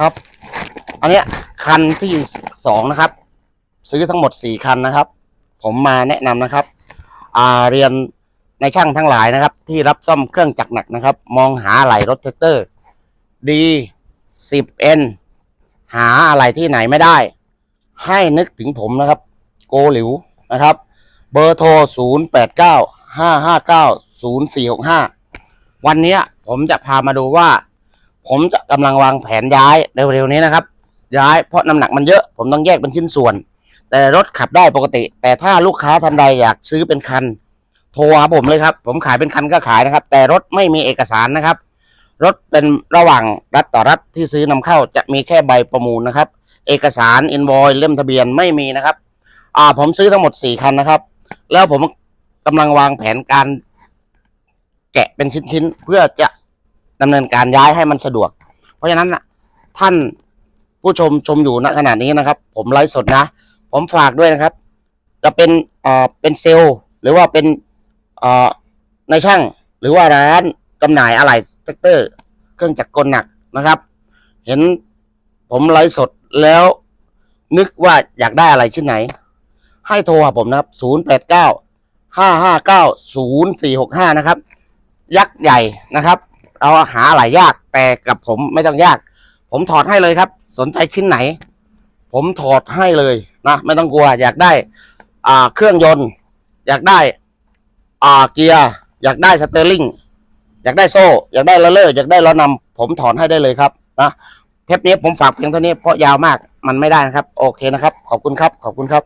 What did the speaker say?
ครับ อันเนี้ยคันที่สองนะครับ ซื้อทั้งหมดสี่คันนะครับ ผมมาแนะนำนะครับ อ่าเรียนในช่างทั้งหลายนะครับ ที่รับซ่อมเครื่องจักรหนักนะครับ มองหาอะไหล่รถแท็กเตอร์ดีสิบเอ็นหาอะไรที่ไหนไม่ได้ ให้นึกถึงผมนะครับ โกหลิวนะครับ เบอร์โทร 0 8 9 5 5 9 0 4 6 5 วันนี้ผมจะพามาดูว่า ผมจะกำลังวางแผนย้ายเร็วๆนี้นะครับ ย้ายเพราะน้ำหนักมันเยอะ ผมต้องแยกเป็นชิ้นส่วน แต่รถขับได้ปกติ แต่ถ้าลูกค้าท่านใดอยากซื้อเป็นคัน โทรหาผมเลยครับ ผมขายเป็นคันก็ขายนะครับ แต่รถไม่มีเอกสารนะครับ รถเป็นระหว่างรัฐต่อรัฐที่ซื้อนำเข้าจะมีแค่ใบประมูลนะครับ เอกสารอินวอยเล่มทะเบียนไม่มีนะครับ อ่าผมซื้อทั้งหมดสี่คันนะครับ แล้วผมกำลังวางแผนการแกะเป็นชิ้นๆเพื่อจะ ดำเนินการย้ายให้มันสะดวก เพราะฉะนั้นนะท่านผู้ชมชมอยู่ณขณะนี้นะครับ ผมไลฟ์สดนะ ผมฝากด้วยนะครับ จะเป็นเอ่อเป็นเซลล์หรือว่าเป็นเอ่อในช่างหรือว่าร้านจำหน่ายอะไหล่แท็กเตอร์ เครื่องจักรกลหนักนะครับ เห็นผมไลฟ์สดแล้ว นึกว่าอยากได้อะไรชิ้นไหน ให้โทรหาผมนะครับ 0 8 9 5 5 9 0 4 6 5 นะครับ ยักษ์ใหญ่นะครับ เราหาอะไรยาก แต่กับผมไม่ต้องยาก ผมถอดให้เลยครับ สนใจชิ้นไหน ผมถอดให้เลยนะไม่ต้องกลัว อยากได้ อ่าเครื่องยนต์ อยากได้ อ่าเกียร์อยากได้สเตอร์ลิงอยากได้โซ่ อยากได้ล้อเลอร์อยากได้ล้อนำผมถอนให้ได้เลยครับนะเทปนี้ผมฝากเพียงเท่านี้เพราะยาวมากมันไม่ได้นะครับ โอเคนะครับ ขอบคุณครับ ขอบคุณครับ